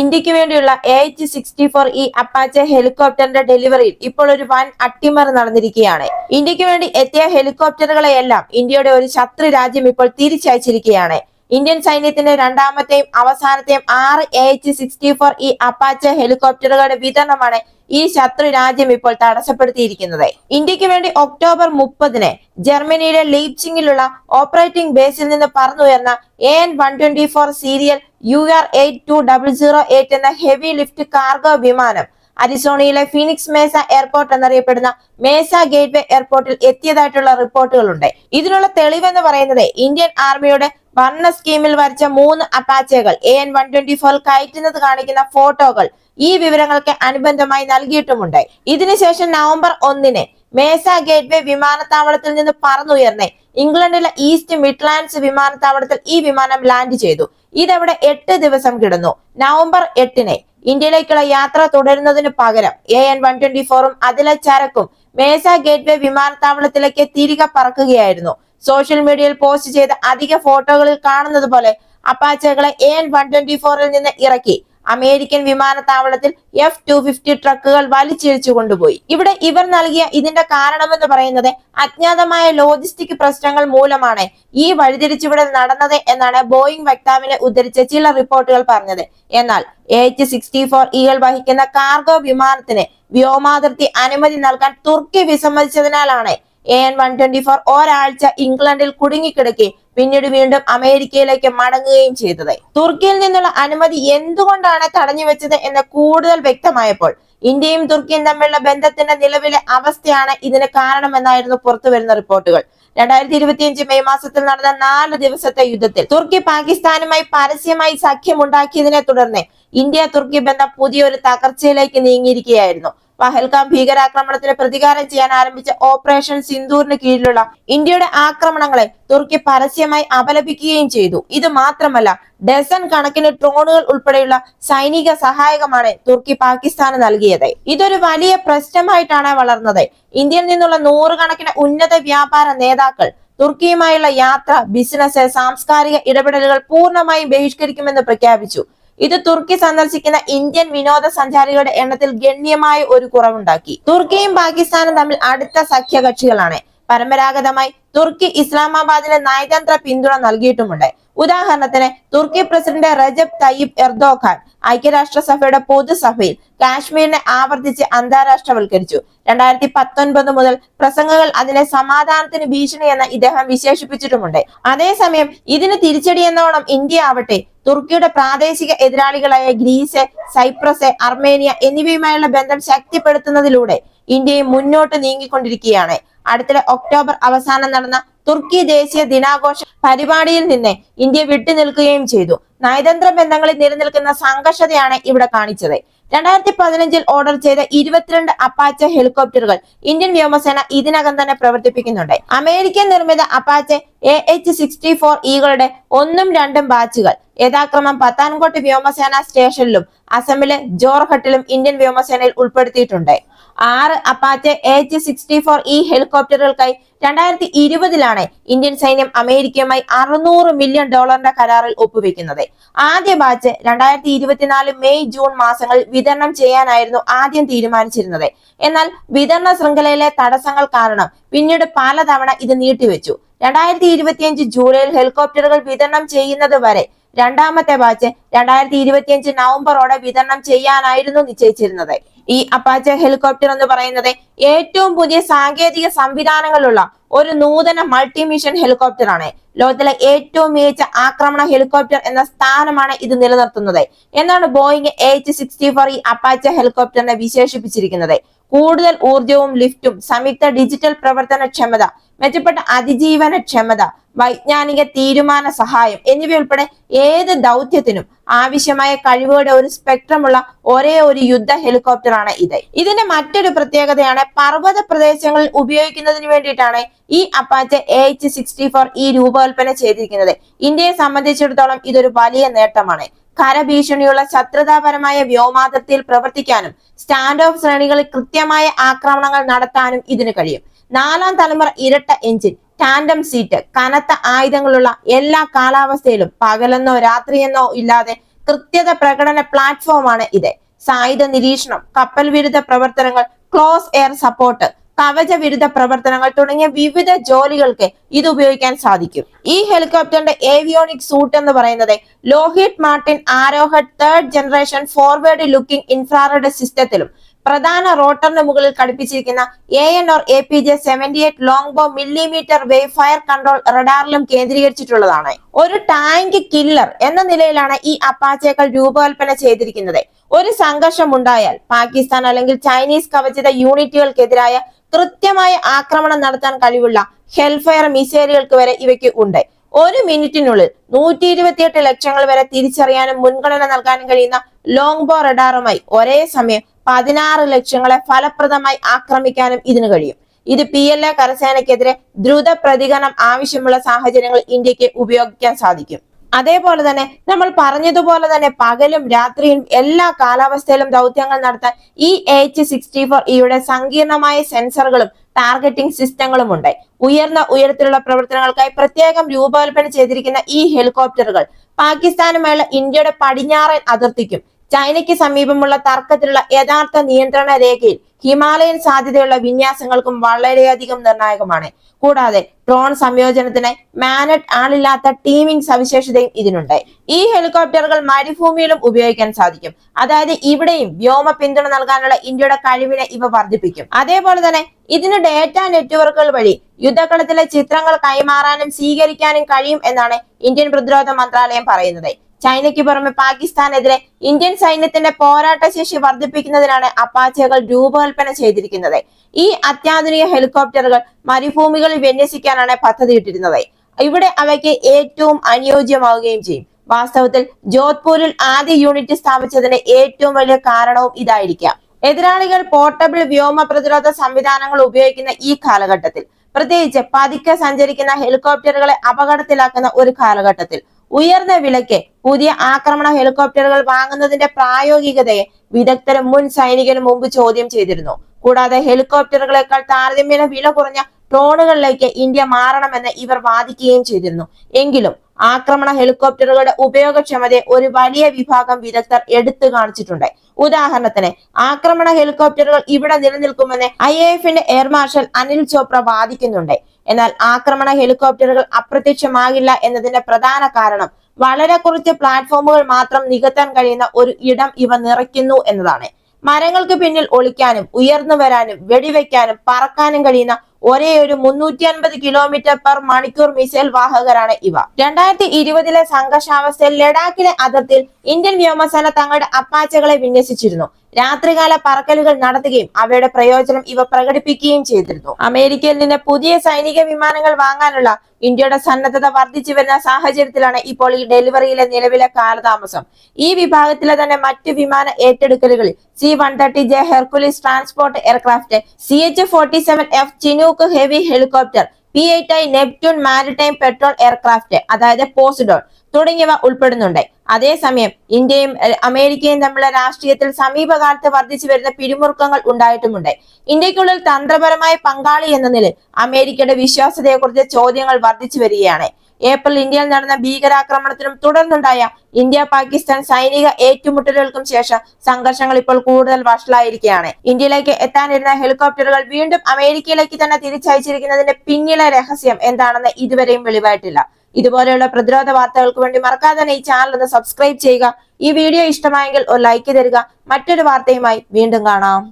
ഇന്ത്യയ്ക്ക് വേണ്ടിയുള്ള A H sixty four E Apache ഹെലികോപ്റ്ററിന്റെ ഡെലിവറിയിൽ ഇപ്പോൾ ഒരു വൻ അട്ടിമറി നടന്നിരിക്കുകയാണ്. ഇന്ത്യയ്ക്ക് വേണ്ടി എത്തിയ ഹെലികോപ്റ്ററുകളെയെല്ലാം ഇന്ത്യയുടെ ഒരു ശത്രു രാജ്യം ഇപ്പോൾ തിരിച്ചയച്ചിരിക്കുകയാണ്. ഇന്ത്യൻ സൈന്യത്തിന്റെ രണ്ടാമത്തെയും അവസാനത്തെയും ആറ് A H sixty four E Apache ഹെലികോപ്റ്ററുകളുടെ വിതരണമാണ് ഈ ശത്രു രാജ്യം ഇപ്പോൾ തടസ്സപ്പെടുത്തിയിരിക്കുന്നത്. ഇന്ത്യയ്ക്ക് വേണ്ടി ഒക്ടോബർ മുപ്പതിന് ജർമ്മനിയിലെ ലീപ്സിംഗിലുള്ള ഓപ്പറേറ്റിംഗ് ബേസിൽ നിന്ന് പറന്നുയർന്ന A N one twenty four serial U R eight two double zero eight എന്ന ഹെവി ലിഫ്റ്റ് കാർഗോ വിമാനം അരിസോണയിലെ ഫീനിക്സ് മേസ എയർപോർട്ട് എന്നറിയപ്പെടുന്ന മേസ ഗേറ്റ്വേ എയർപോർട്ടിൽ എത്തിയതായിട്ടുള്ള റിപ്പോർട്ടുകളുണ്ട്. ഇതിനുള്ള തെളിവെന്ന് പറയുന്നത് ഇന്ത്യൻ ആർമിയുടെ വർണ സ്കീമിൽ വരച്ച മൂന്ന് അപ്പാച്ചകൾ A N one twenty four കയറ്റുന്നത് കാണിക്കുന്ന ഫോട്ടോകൾ ഈ വിവരങ്ങൾക്ക് അനുബന്ധമായി നൽകിയിട്ടുമുണ്ട്. ഇതിനുശേഷം നവംബർ ഒന്നിന് മേസ ഗേറ്റ്വേ വിമാനത്താവളത്തിൽ നിന്ന് പറന്നുയർന്ന് ഇംഗ്ലണ്ടിലെ ഈസ്റ്റ് മിഡ്ലാൻഡ്സ് വിമാനത്താവളത്തിൽ ഈ വിമാനം ലാൻഡ് ചെയ്തു. ഇതവിടെ എട്ട് ദിവസം കിടന്നു. നവംബർ എട്ടിന് ഇന്ത്യയിലേക്കുള്ള യാത്ര തുടരുന്നതിന് പകരം എ എൻ വൺ ട്വന്റി ഫോറും അതിലെ ചരക്കും മേസ ഗേറ്റ്വേ വിമാനത്താവളത്തിലേക്ക് തിരികെ പറക്കുകയായിരുന്നു. സോഷ്യൽ മീഡിയയിൽ പോസ്റ്റ് ചെയ്ത അധിക ഫോട്ടോകളിൽ കാണുന്നത് പോലെ അപ്പാച്ചകളെ എ എൻ വൺ ട്വന്റി ഫോറിൽ നിന്ന് ഇറക്കി. അമേരിക്കൻ വിമാനത്താവളത്തിൽ എഫ് ടു ഫിഫ്റ്റി ട്രക്കുകൾ വലിച്ചിഴിച്ചു കൊണ്ടുപോയി. ഇവിടെ ഇവർ നൽകിയ ഇതിന്റെ കാരണമെന്ന് പറയുന്നത് അജ്ഞാതമായ ലോജിസ്റ്റിക് പ്രശ്നങ്ങൾ മൂലമാണ് ഈ വഴിതിരിച്ചുവിടൽ നടന്നത് എന്നാണ് ബോയിങ് വക്താവിനെ ഉദ്ധരിച്ച ചില റിപ്പോർട്ടുകൾ പറഞ്ഞത്. എന്നാൽ എച്ച് സിക്സ്റ്റി ഫോർ ഇകൾ വഹിക്കുന്ന കാർഗോ വിമാനത്തിന് വ്യോമാതിർത്തി അനുമതി നൽകാൻ തുർക്കി വിസമ്മതിച്ചതിനാലാണ് A N one twenty four ഒരാഴ്ച ഇംഗ്ലണ്ടിൽ കുടുങ്ങിക്കിടക്കുകയും പിന്നീട് വീണ്ടും അമേരിക്കയിലേക്ക് മടങ്ങുകയും ചെയ്തത്. തുർക്കിയിൽ നിന്നുള്ള അനുമതി എന്തുകൊണ്ടാണ് തടഞ്ഞു വെച്ചത് എന്ന് കൂടുതൽ വ്യക്തമായപ്പോൾ ഇന്ത്യയും തുർക്കിയും തമ്മിലുള്ള ബന്ധത്തിന്റെ നിലവിലെ അവസ്ഥയാണ് ഇതിന് കാരണമെന്നായിരുന്നു പുറത്തു വരുന്ന റിപ്പോർട്ടുകൾ. രണ്ടായിരത്തി ഇരുപത്തിയഞ്ച് മെയ് മാസത്തിൽ നടന്ന നാല് ദിവസത്തെ യുദ്ധത്തിൽ തുർക്കി പാകിസ്ഥാനുമായി പരസ്യമായി സഖ്യമുണ്ടാക്കിയതിനെ തുടർന്ന് ഇന്ത്യ തുർക്കി ബന്ധം പുതിയൊരു തകർച്ചയിലേക്ക് നീങ്ങിയിരിക്കുകയായിരുന്നു. പഹൽഗാം ഭീകരാക്രമണത്തിന് പ്രതികാരം ചെയ്യാൻ ആരംഭിച്ച ഓപ്പറേഷൻ സിന്ദൂറിന് കീഴിലുള്ള ഇന്ത്യയുടെ ആക്രമണങ്ങളെ തുർക്കി പരസ്യമായി അപലപിക്കുകയും ചെയ്തു. ഇത് മാത്രമല്ല ഡസൺ കണക്കിന് ഡ്രോണുകൾ ഉൾപ്പെടെയുള്ള സൈനിക സഹായകമാണ് തുർക്കി പാകിസ്ഥാന് നൽകിയത്. ഇതൊരു വലിയ പ്രശ്നമായിട്ടാണ് വളർന്നത്. ഇന്ത്യയിൽ നിന്നുള്ള നൂറുകണക്കിന് ഉന്നത വ്യാപാര നേതാക്കൾ തുർക്കിയുമായുള്ള യാത്ര ബിസിനസ് സാംസ്കാരിക ഇടപെടലുകൾ പൂർണമായും ബഹിഷ്കരിക്കുമെന്ന് പ്രഖ്യാപിച്ചു. ഇത് തുർക്കി സന്ദർശിക്കുന്ന ഇന്ത്യൻ വിനോദസഞ്ചാരികളുടെ എണ്ണത്തിൽ ഗണ്യമായ ഒരു കുറവുണ്ടാക്കി. തുർക്കിയും പാകിസ്ഥാനും തമ്മിൽ അടുത്ത സഖ്യകക്ഷികളാണ്. പരമ്പരാഗതമായി തുർക്കി ഇസ്ലാമാബാദിന് നയതന്ത്ര പിന്തുണ നൽകിയിട്ടുമുണ്ട്. ഉദാഹരണത്തിന് തുർക്കി പ്രസിഡന്റ് റജബ് തയ്യിബ് എർദോഖാൻ ഐക്യരാഷ്ട്രസഭയുടെ പൊതുസഭയിൽ കാശ്മീരിനെ ആവർത്തിച്ച് അന്താരാഷ്ട്രവൽക്കരിച്ചു. രണ്ടായിരത്തി പത്തൊൻപത് മുതൽ പ്രസംഗങ്ങൾ അതിനെ സമാധാനത്തിന് ഭീഷണി എന്ന് ഇദ്ദേഹം വിശേഷിപ്പിച്ചിട്ടുമുണ്ട്. അതേസമയം ഇതിന് തിരിച്ചടി എന്നോണം ഇന്ത്യ ആവട്ടെ തുർക്കിയുടെ പ്രാദേശിക എതിരാളികളായ ഗ്രീസ് സൈപ്രസ് അർമേനിയ എന്നിവയുമായുള്ള ബന്ധം ശക്തിപ്പെടുത്തുന്നതിലൂടെ ഇന്ത്യയും മുന്നോട്ട് നീങ്ങിക്കൊണ്ടിരിക്കുകയാണ്. അടുത്തിടെ ഒക്ടോബർ അവസാനം നടന്ന തുർക്കി ദേശീയ ദിനാഘോഷ പരിപാടിയിൽ നിന്ന് ഇന്ത്യ വിട്ടുനിൽക്കുകയും ചെയ്തു. നയതന്ത്ര ബന്ധങ്ങളിൽ നിലനിൽക്കുന്ന സംഘർഷതയാണ് ഇവിടെ കാണിച്ചത്. രണ്ടായിരത്തി പതിനഞ്ചിൽ ഓർഡർ ചെയ്ത ഇരുപത്തിരണ്ട് അപ്പാച്ച ഹെലികോപ്റ്ററുകൾ ഇന്ത്യൻ വ്യോമസേന ഇതിനകം തന്നെ പ്രവർത്തിപ്പിക്കുന്നുണ്ട്. അമേരിക്കൻ നിർമ്മിത Apache A H sixty four ഇകളുടെ ഒന്നും രണ്ടും ബാച്ചുകൾ. യഥാക്രമം പത്താൻകോട്ട് വ്യോമസേന സ്റ്റേഷനിലും അസമിലെ ജോർഹട്ടിലും ഇന്ത്യൻ വ്യോമസേനയിൽ ഉൾപ്പെടുത്തിയിട്ടുണ്ട്. ആറ് Apache H sixty four E ഹെലികോപ്റ്ററുകൾക്കായി രണ്ടായിരത്തി ഇരുപതിലാണ് ഇന്ത്യൻ സൈന്യം അമേരിക്കയുമായി അറുന്നൂറ് മില്യൺ ഡോളറിന്റെ കരാറിൽ ഒപ്പുവെക്കുന്നത്. ആദ്യ ബാച്ച് രണ്ടായിരത്തി ഇരുപത്തിനാല് മെയ് ജൂൺ മാസങ്ങളിൽ വിതരണം ചെയ്യാനായിരുന്നു ആദ്യം തീരുമാനിച്ചിരുന്നത്. എന്നാൽ വിതരണ ശൃംഖലയിലെ തടസ്സങ്ങൾ കാരണം പിന്നീട് പലതവണ ഇത് നീട്ടിവെച്ചു. രണ്ടായിരത്തി ഇരുപത്തിയഞ്ച് ജൂലൈയിൽ ഹെലികോപ്റ്ററുകൾ വിതരണം ചെയ്യുന്നത് വരെ രണ്ടാമത്തെ ബാച്ച് രണ്ടായിരത്തി ഇരുപത്തിയഞ്ച് നവംബറോടെ വിതരണം ചെയ്യാനായിരുന്നു നിശ്ചയിച്ചിരുന്നത്. ഈ അപ്പാച്ച ഹെലികോപ്റ്റർ എന്ന് പറയുന്നത് ഏറ്റവും പുതിയ സാങ്കേതിക സംവിധാനങ്ങളുള്ള ഒരു നൂതന മൾട്ടിമിഷൻ ഹെലികോപ്റ്റർ ആണ്. ലോകത്തിലെ ഏറ്റവും മികച്ച ആക്രമണ ഹെലികോപ്റ്റർ എന്ന സ്ഥാനമാണ് ഇത് നിലനിർത്തുന്നത്. എന്നാണ് ബോയിങ് എച്ച് സിക്സ്റ്റി ഫോർ ഈ അപ്പാച്ച ഹെലികോപ്റ്ററിനെ വിശേഷിപ്പിച്ചിരിക്കുന്നത്. കൂടുതൽ ഊർജവും ലിഫ്റ്റും സംയുക്ത ഡിജിറ്റൽ പ്രവർത്തന ക്ഷമത മെച്ചപ്പെട്ട അതിജീവന ക്ഷമത വൈജ്ഞാനിക തീരുമാന സഹായം എന്നിവയുൾപ്പെടെ ഏത് ദൗത്യത്തിനും ആവശ്യമായ കഴിവുകളുടെ ഒരു സ്പെക്ട്രമുള്ള ഒരേ ഒരു യുദ്ധ ഹെലികോപ്റ്ററാണ് ഇത്. ഇതിന്റെ മറ്റൊരു പ്രത്യേകതയാണ് പർവത പ്രദേശങ്ങളിൽ ഉപയോഗിക്കുന്നതിന് വേണ്ടിയിട്ടാണ് ഈ അപ്പാച്ച എച്ച് സിക്സ്റ്റി ഫോർ ഈ രൂപകൽപ്പന ചെയ്തിരിക്കുന്നത്. ഇന്ത്യയെ സംബന്ധിച്ചിടത്തോളം ഇതൊരു വലിയ നേട്ടമാണ്. കരഭീഷണിയുള്ള ശത്രുതാപരമായ വ്യോമാതിർത്തിയിൽ പ്രവർത്തിക്കാനും സ്റ്റാൻഡ് ഓഫ് ശ്രേണികളിൽ കൃത്യമായ ആക്രമണങ്ങൾ നടത്താനും ഇതിന് കഴിയും. നാലാം തലമുറ ഇരട്ട എഞ്ചിൻ ടാൻഡം സീറ്റ് കനത്ത ആയുധങ്ങളുള്ള എല്ലാ കാലാവസ്ഥയിലും പകലെന്നോ രാത്രിയെന്നോ ഇല്ലാതെ കൃത്യത പ്രകടന പ്ലാറ്റ്ഫോമാണ് ഇത്. സായുധ നിരീക്ഷണം കപ്പൽ വിരുദ്ധ പ്രവർത്തനങ്ങൾ ക്ലോസ് എയർ സപ്പോർട്ട് കവച വിരുദ്ധ പ്രവർത്തനങ്ങൾ തുടങ്ങിയ വിവിധ ജോലികൾക്ക് ഇത് ഉപയോഗിക്കാൻ സാധിക്കും. ഈ ഹെലികോപ്റ്ററിന്റെ ഏവിയോണിക് സൂട്ട് എന്ന് പറയുന്നത് Lockheed Martin arrowhead third generation forward looking infrared സിസ്റ്റത്തിലും പ്രധാന റോട്ടറിന് മുകളിൽ ഘടിപ്പിച്ചിരിക്കുന്ന A N or A P J seventy eight longbow millimetre wave fire control റഡാറിലും കേന്ദ്രീകരിച്ചിട്ടുള്ളതാണ്. ഒരു ടാങ്ക് കില്ലർ എന്ന നിലയിലാണ് ഈ അപ്പാച്ചേക്കൾ രൂപകൽപ്പന ചെയ്തിരിക്കുന്നത്. ഒരു സംഘർഷം ഉണ്ടായാൽ പാകിസ്ഥാൻ അല്ലെങ്കിൽ ചൈനീസ് കവചിത യൂണിറ്റുകൾക്കെതിരായ കൃത്യമായ ആക്രമണം നടത്താൻ കഴിവുള്ള ഹെൽഫയർ മിസൈലുകൾക്ക് വരെ ഇവയ്ക്ക് ഉണ്ട്. ഒരു മിനിറ്റിനുള്ളിൽ നൂറ്റി ഇരുപത്തിയെട്ട് ലക്ഷങ്ങൾ വരെ തിരിച്ചറിയാനും മുൻഗണന നൽകാനും കഴിയുന്ന ലോങ് ബോ റഡാറുമായി ഒരേ സമയം പതിനാറ് ലക്ഷങ്ങളെ ഫലപ്രദമായി ആക്രമിക്കാനും ഇതിന് കഴിയും. ഇത് പി എൽ എ കരസേനയ്ക്കെതിരെ ദ്രുത പ്രതികരണം ആവശ്യമുള്ള സാഹചര്യങ്ങൾ ഇന്ത്യയ്ക്ക് ഉപയോഗിക്കാൻ സാധിക്കും. അതേപോലെ തന്നെ നമ്മൾ പറഞ്ഞതുപോലെ തന്നെ പകലും രാത്രിയും എല്ലാ കാലാവസ്ഥയിലും ദൗത്യങ്ങൾ നടത്താൻ ഈ എച്ച് സിക്സ്റ്റി ഫോർ ഇയുടെ സങ്കീർണമായ സെൻസറുകളും ടാർഗറ്റിംഗ് സിസ്റ്റങ്ങളും ഉണ്ട്. ഉയർന്ന ഉയരത്തിലുള്ള പ്രവർത്തനങ്ങൾക്കായി പ്രത്യേകം രൂപകൽപ്പന ചെയ്തിരിക്കുന്ന ഈ ഹെലികോപ്റ്ററുകൾ പാകിസ്ഥാനുമായുള്ള ഇന്ത്യയുടെ പടിഞ്ഞാറൻ അതിർത്തിക്കും ചൈനയ്ക്ക് സമീപമുള്ള തർക്കത്തിലുള്ള യഥാർത്ഥ നിയന്ത്രണ രേഖയിൽ ഹിമാലയൻ സാധ്യതയുള്ള വിന്യാസങ്ങൾക്കും വളരെയധികം നിർണായകമാണ്. കൂടാതെ ഡ്രോൺ സംയോജനത്തിന് മാനറ്റ് ആളില്ലാത്ത ടീമിംഗ് സവിശേഷതയും ഇതിനുണ്ട്. ഈ ഹെലികോപ്റ്ററുകൾ മരുഭൂമിയിലും ഉപയോഗിക്കാൻ സാധിക്കും. അതായത് ഇവിടെയും വ്യോമ പിന്തുണ നൽകാനുള്ള ഇന്ത്യയുടെ കഴിവിനെ ഇവ വർദ്ധിപ്പിക്കും. അതേപോലെ തന്നെ ഇതിന് ഡേറ്റ നെറ്റ്വർക്കുകൾ വഴി യുദ്ധക്കളത്തിലെ ചിത്രങ്ങൾ കൈമാറാനും സ്വീകരിക്കാനും കഴിയും എന്നാണ് ഇന്ത്യൻ പ്രതിരോധ മന്ത്രാലയം പറയുന്നത്. ചൈനയ്ക്ക് പുറമെ പാകിസ്ഥാനെതിരെ ഇന്ത്യൻ സൈന്യത്തിന്റെ പോരാട്ട ശേഷി വർദ്ധിപ്പിക്കുന്നതിനാണ് അപ്പാച്ചകൾ രൂപകൽപ്പന ചെയ്തിരിക്കുന്നത്. ഈ അത്യാധുനിക ഹെലികോപ്റ്ററുകൾ മരുഭൂമികളിൽ വിന്യസിക്കാനാണ് പദ്ധതിയിട്ടിരുന്നത്. ഇവിടെ അവയ്ക്ക് ഏറ്റവും അനുയോജ്യമാവുകയും ചെയ്യും. വാസ്തവത്തിൽ ജോധ്പൂരിൽ ആദ്യ യൂണിറ്റ് സ്ഥാപിച്ചതിന്റെ ഏറ്റവും വലിയ കാരണവും ഇതായിരിക്കാം. എതിരാളികൾ പോർട്ടബിൾ വ്യോമ പ്രതിരോധ സംവിധാനങ്ങൾ ഉപയോഗിക്കുന്ന ഈ കാലഘട്ടത്തിൽ. പ്രത്യേകിച്ച് പതുക്കെ സഞ്ചരിക്കുന്ന ഹെലികോപ്റ്ററുകളെ അപകടത്തിലാക്കുന്ന ഒരു കാലഘട്ടത്തിൽ. ഉയർന്ന വിലയ്ക്ക് പുതിയ ആക്രമണ ഹെലികോപ്റ്ററുകൾ വാങ്ങുന്നതിന്റെ പ്രായോഗികതയെ വിദഗ്ധരും മുൻ സൈനികരും മുമ്പ് ചോദ്യം ചെയ്തിരുന്നു. കൂടാതെ ഹെലികോപ്റ്ററുകളെക്കാൾ താരതമ്യേന വില കുറഞ്ഞ ഡ്രോണുകളിലേക്ക് ഇന്ത്യ മാറണമെന്ന് ഇവർ വാദിക്കുകയും ചെയ്തിരുന്നു. എങ്കിലും ആക്രമണ ഹെലികോപ്റ്ററുകളുടെ ഉപയോഗക്ഷമതയെ ഒരു വലിയ വിഭാഗം വിദഗ്ധർ എടുത്തു കാണിച്ചിട്ടുണ്ട്. ഉദാഹരണത്തിന് ആക്രമണ ഹെലികോപ്റ്ററുകൾ ഇവിടെ നിലനിൽക്കുമെന്ന് ഐ എഫിന്റെ എയർ മാർഷൽ അനിൽ ചോപ്ര വാദിക്കുന്നുണ്ട്. എന്നാൽ ആക്രമണ ഹെലികോപ്റ്ററുകൾ അപ്രത്യക്ഷമാകില്ല എന്നതിന്റെ പ്രധാന കാരണം വളരെ കുറച്ച് പ്ലാറ്റ്ഫോമുകൾ മാത്രം നികത്താൻ കഴിയുന്ന ഒരു ഇടം ഇവ നിറയ്ക്കുന്നു എന്നതാണ്. മരങ്ങൾക്ക് പിന്നിൽ ഒളിക്കാനും ഉയർന്നു വരാനും വെടിവെക്കാനും പറക്കാനും കഴിയുന്ന ഒരേ ഒരു മുന്നൂറ്റി അൻപത് കിലോമീറ്റർ പെർ മണിക്കൂർ മിസൈൽ വാഹകരാണ് ഇവ. രണ്ടായിരത്തി ഇരുപതിലെ സംഘർഷാവസ്ഥയിൽ ലഡാക്കിലെ അതിർത്തിയിൽ ഇന്ത്യൻ വ്യോമസേന തങ്ങളുടെ അപ്പാച്ചകളെ വിന്യസിച്ചിരുന്നു. രാത്രികാല പറക്കലുകൾ നടത്തുകയും അവയുടെ പ്രയോജനം ഇവ പ്രകടിപ്പിക്കുകയും ചെയ്തിരുന്നു. അമേരിക്കയിൽ നിന്ന് പുതിയ സൈനിക വിമാനങ്ങൾ വാങ്ങാനുള്ള ഇന്ത്യയുടെ സന്നദ്ധത വർദ്ധിച്ചു വരുന്ന സാഹചര്യത്തിലാണ് ഇപ്പോൾ ഈ ഡെലിവറിയിലെ നിലവിലെ കാലതാമസം. ഈ വിഭാഗത്തിലെ തന്നെ മറ്റു വിമാന ഏറ്റെടുക്കലുകളിൽ C one thirty J Hercules transport aircraft C H forty seven F Chinook heavy helicopter P eight I Neptune maritime patrol aircraft അതായത് പോസിഡോൺ തുടങ്ങിയവ ഉൾപ്പെടുന്നുണ്ട്. അതേസമയം ഇന്ത്യയും അമേരിക്കയും തമ്മിലുള്ള രാഷ്ട്രീയത്തിൽ സമീപകാലത്ത് വർദ്ധിച്ചു വരുന്ന പിരിമുറുക്കങ്ങൾ ഉണ്ടായിട്ടുമുണ്ട്. ഇന്ത്യക്കുള്ളിൽ തന്ത്രപരമായ പങ്കാളി എന്ന നിലയിൽ അമേരിക്കയുടെ വിശ്വാസ്യതയെക്കുറിച്ച് ചോദ്യങ്ങൾ വർദ്ധിച്ചു വരികയാണ്. ഏപ്രിൽ ഇന്ത്യയിൽ നടന്ന ഭീകരാക്രമണത്തിനും തുടർന്നുണ്ടായ ഇന്ത്യ പാകിസ്ഥാൻ സൈനിക ഏറ്റുമുട്ടലുകൾക്കും ശേഷം സംഘർഷങ്ങൾ ഇപ്പോൾ കൂടുതൽ വഷളായിരിക്കുകയാണ്. ഇന്ത്യയിലേക്ക് എത്താനിരുന്ന ഹെലികോപ്റ്ററുകൾ വീണ്ടും അമേരിക്കയിലേക്ക് തന്നെ തിരിച്ചയച്ചിരിക്കുന്നതിന്റെ പിന്നിലെ രഹസ്യം എന്താണെന്ന് ഇതുവരെയും വെളിവായിട്ടില്ല. ഇതുപോലെയുള്ള പ്രതിരോധ വാർത്തകൾക്ക് വേണ്ടി മറക്കാതെ തന്നെ ഈ ചാനൽ ഒന്ന് സബ്സ്ക്രൈബ് ചെയ്യുക. ഈ വീഡിയോ ഇഷ്ടമായെങ്കിൽ ഒരു ലൈക്ക് തരിക. മറ്റൊരു വാർത്തയുമായി വീണ്ടും കാണാം.